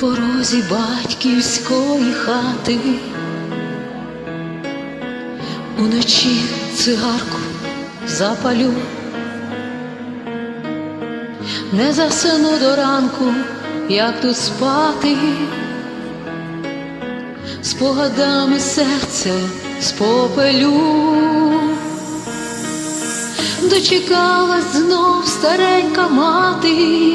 порозі батьківської хати, уночі цигарку запалю, не засину до ранку, як тут спати, спогадами серце спопелю. Дочекалась знов старенька мати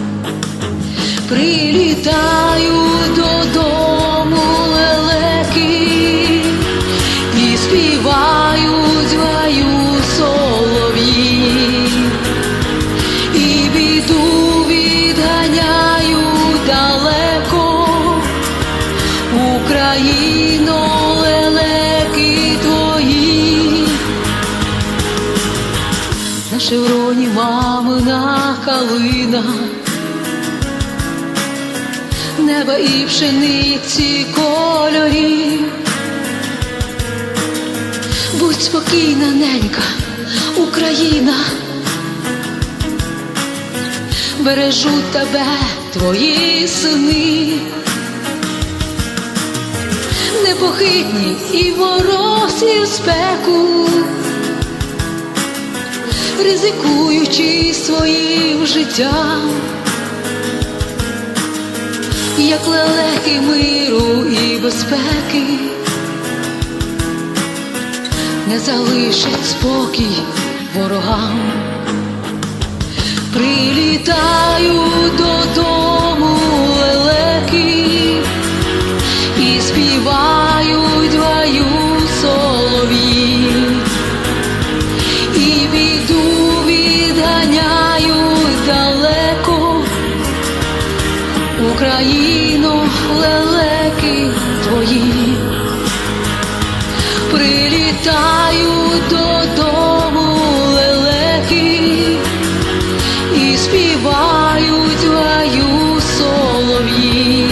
Прилітаю додому лелеки і співають гаю солов'ї, і біду відганяю далеко, Україно, лелеки твої, на шевроні мамина калина неба і пшениці кольорів. Будь спокійна, ненька, Україна, бережуть тебе твої сини, непохитні і воросі в спеку, ризикуючи своїм життям як лелеки миру і безпеки, не залишать спокій ворогам, прилітаю додому лелеки твої, прилітаю додому лелеки і співають гаю солов'ї,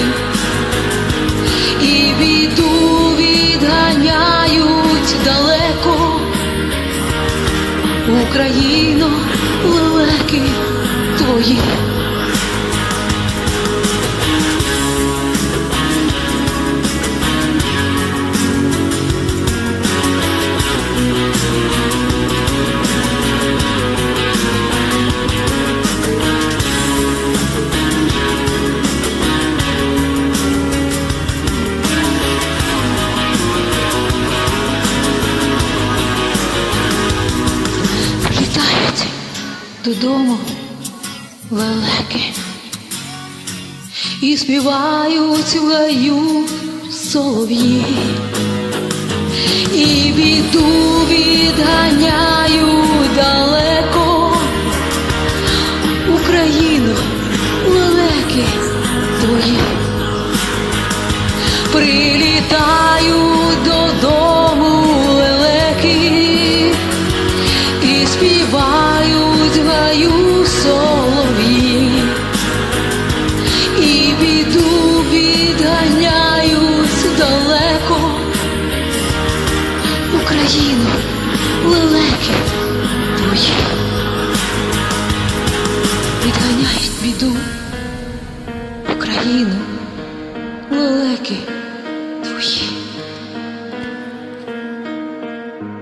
і біду відганяють далеко. Україно, лелеки твої. Додому лелеки і співають в гаю солов'ї, і біду відганяю далеко Україну, лелеки твої. Прилітаю Україну, лелеки. Твої відганяють біду, Україну, лелеки. Твої.